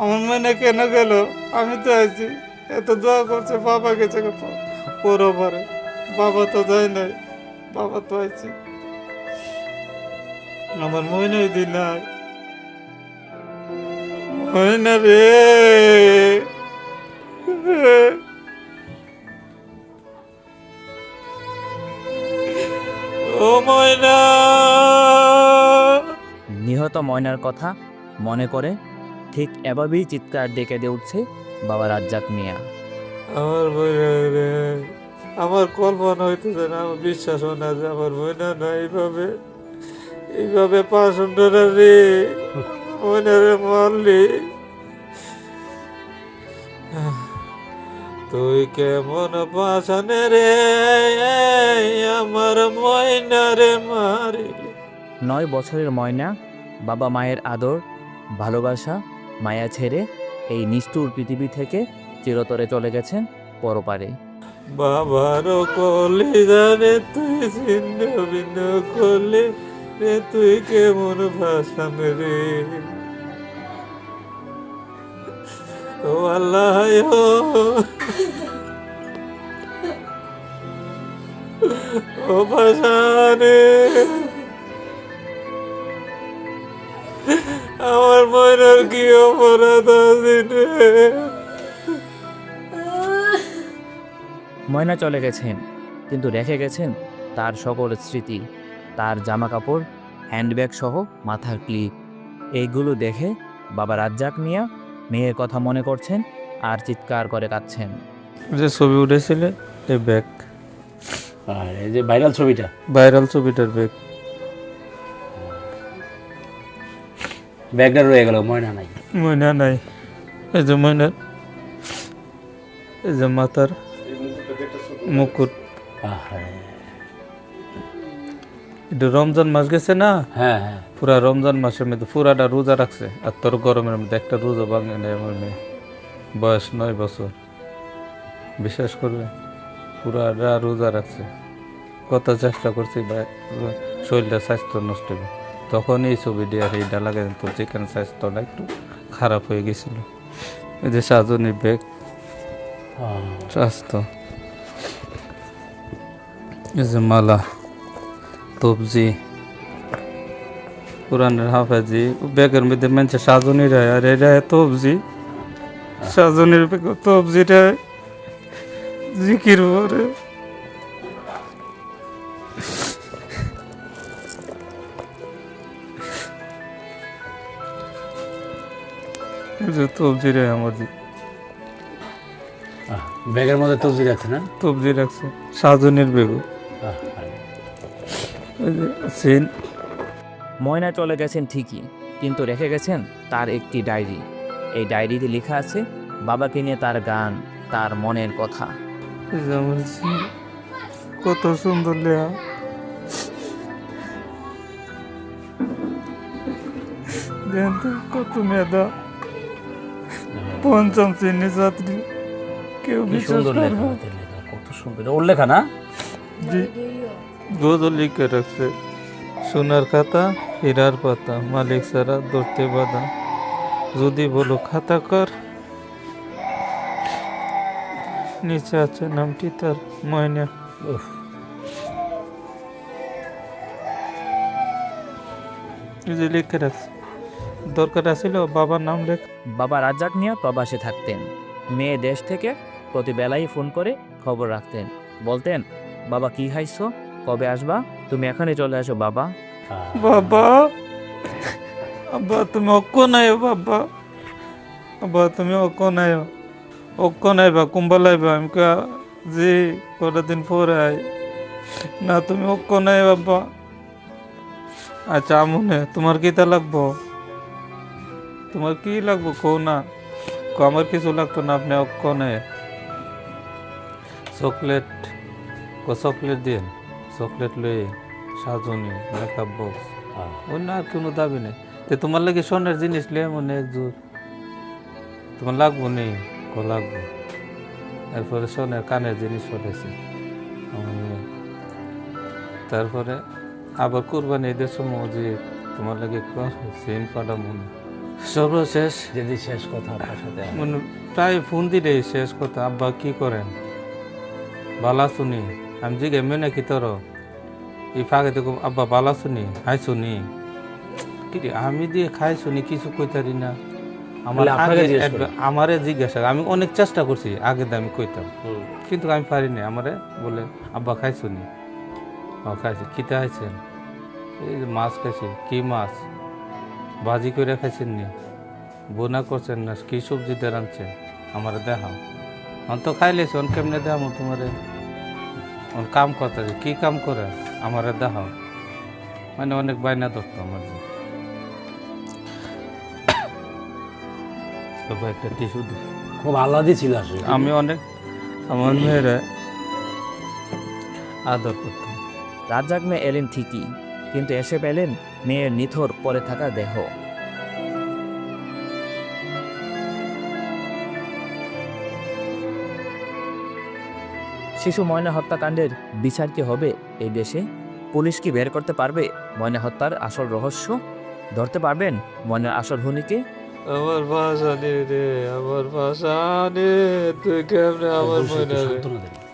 আমার মেনে কেন গেল? আমি তো আছি। এত দোয়া করছে বাবা গেছে পরো পরে বাবা তো যায় নাই, বাবা তো আছে আমার মনে দিন রে। ও ময়না। নিহত ময়নার কথা মনে করে ঠিক এভাবেই চিৎকার ডেকে দিয়ে উঠছে বাবা রাজ্জাক মিয়া। আমার রে আমার কল্পনা হইতেছে না আমার বিশ্বাস না যে আমার ময়না না এইভাবে এইভাবে পাশন্ডরা রে ময়না রে মারলি তুই কেমন পাশানে রে আমার ময়না রে মারিলি। নয় বছরের ময়না বাবা মায়ের আদর ভালোবাসা মায়া ছেড়ে এই নিষ্ঠুর পৃথিবী থেকে চিরতরে চলে গেছেন পরপারে। বাবার কলি জানে তুই, ছিন্ন ভিন্ন করলে রে তুই কেমন ভাষান রে? ও আল্লাহ, ও। ও ভাষানে আমার মনের কি অপরাধ আছে রে ময়না চলে গেছেন কিন্তু রেখে গেছেন তার সকল স্মৃতি তার জামা কাপড় হ্যান্ডব্যাগ সহ মাথার ক্লিপ। এইগুলো দেখে বাবা রাজ্জাক মিয়া মেয়ের কথা মনে করছেন আর চিৎকার করে কাঁদছেন। যে ছবি উঠেছিলে এই ব্যাগ। আর এই যে ভাইরাল ছবিটা। ভাইরাল ছবিটার ব্যাগ। ব্যাগটা রয়ে গেল ময়না নাই। ময়না নাই। এই যে ময়নার এই যে মাথার মুকুট। এটা রমজান মাস গেছে না? হ্যাঁ হ্যাঁ। পুরা রমজান মাসের মধ্যে পুরাটা রোজা রাখছে। আর তোর গরমের মধ্যে একটা রোজা ভাঙে নেই আমার মেয়ে। বয়স নয় বছর। বিশ্বাস করবে পুরাটা রোজা রাখছে। কত চেষ্টা করছি শরীরটা স্বাস্থ্য নষ্ট হবে তখন এই ছবিটি আর এইটা লাগে তো যেখানে স্বাস্থ্যটা একটু খারাপ হয়ে গেছিল। এই যে সাজনের ব্যাগ স্বাস্থ্য। এই যে মালা তবজি পুরানের হাফাজি ব্যাগের মধ্যে মানছে সাজনি রায় আর এটা তবজি। সাজনির ব্যাগ তবজি রায় জিকির পরে এই যে আমার জি ব্যাগের মধ্যে তবজি যাচ্ছে না? তবজি রাখছে সাজনের বেগু সেন। ময়না চলে গেছেন ঠিকই কিন্তু রেখে গেছেন তার একটি ডায়েরি। এই ডায়েরিতে লেখা আছে বাবাকে নিয়ে তার গান তার মনের কথা। কত সুন্দর তো কত মেধা। পঞ্চম শ্রেণি ছাত্রী। কেউ কি বিশ্বাস সুন্দর লেখা করবে হাতের লেখা কত সুন্দর। ওর লেখা না? জি। গজল লিখে রাখছে। সোনার খাতা হীরার পাতা মালিক সারা ধরতে বাধা। যদি বলো খাতা কর? নিচে আছে নামটি তার ময়না। উফ, এই যে লিখে রাখছে। দরকার আছিল বাবার নাম লেখ। বাবা রাজ্জাক মিয়া প্রবাসে থাকতেন। মেয়ে দেশ থেকে প্রতি বেলাই ফোন করে খবর রাখতেন। বলতেন বাবা কি খাইছো? কবে আসবা? তুমি এখানে চলে আসো বাবা। বাবা! আব্বা তুমি অক্ক নাই বাবা। আব্বা তুমি অক্ক নাই বা কুম্বা লাইবা আমি কা জি কটা দিন পরে আই। না তুমি অক্ক নাই বাবা। আচ্ছা আমনে তোমার কিতা লাগবো? তোমার কি লাগবো? কো না। আমার কিছু লাগতো না আপনি নাই চকলেট কো চকলেট দিন চকলেট লই সাজনি মেকআপ বক্স অন্য আর কোনো দাবি নেই। তো তোমার লাগে সোনার জিনিস লে মনে একজোর তোমার লাগবো নেই কো লাগবো। এরপরে সোনার কানের জিনিস মেয়ে। তারপরে আবার কোরবানি ঈদের সময় যে তোমার লাগে সেন পাটা মনে সর্বশেষ যদি শেষ কথা আপনার সাথে মানে প্রায় ফোন দিলে শেষ কথা আব্বা কি করেন? বালা শুনি আমি জিগে মেনে কি তোর? এই ফাঁকে দেখো আব্বা বালা শুনি হাই শুনি। কি আমি দিয়ে খাই শুনি কিছু কইতারি না। আমার আমারে জিজ্ঞাসা আমি অনেক চেষ্টা করছি আগে আমি কইতাম। কিন্তু আমি পারিনি আমারে বলে আব্বা খাই শুনি। ও খাইছি কিতে খাইছেন এই যে মাছ খাইছি কি মাছ? ভাজি করে খাইছেন নি বোনা করছেন না কি সবজি দিয়ে রাঁধছেন? আমার দেখাও অন তো খাইলেছি অন কেমনে দেখাম তোমারে? অন কাম করতে কি কাম করে? আমার দেখাও মানে অনেক বায়না ধরতো আমার যে। একটা টিস্যু খুব আহ্লাদি ছিল আসলে। আমি অনেক আমার মেয়েরা আদর করতাম রাজ্জাক মেয়ে এলেন ঠিকই কিন্তু এসে পেলেন মেয়ের নিথর পরে থাকা দেহ। শিশু ময়না হত্যাকাণ্ডের বিচার কি হবে এই দেশে? পুলিশ কি বের করতে পারবে ময়না হত্যার আসল রহস্য? ধরতে পারবেন ময়নার আসল হুনিকে আমার ভাষা নে আমার ভাষা নে তুই কেমনে আমার বসে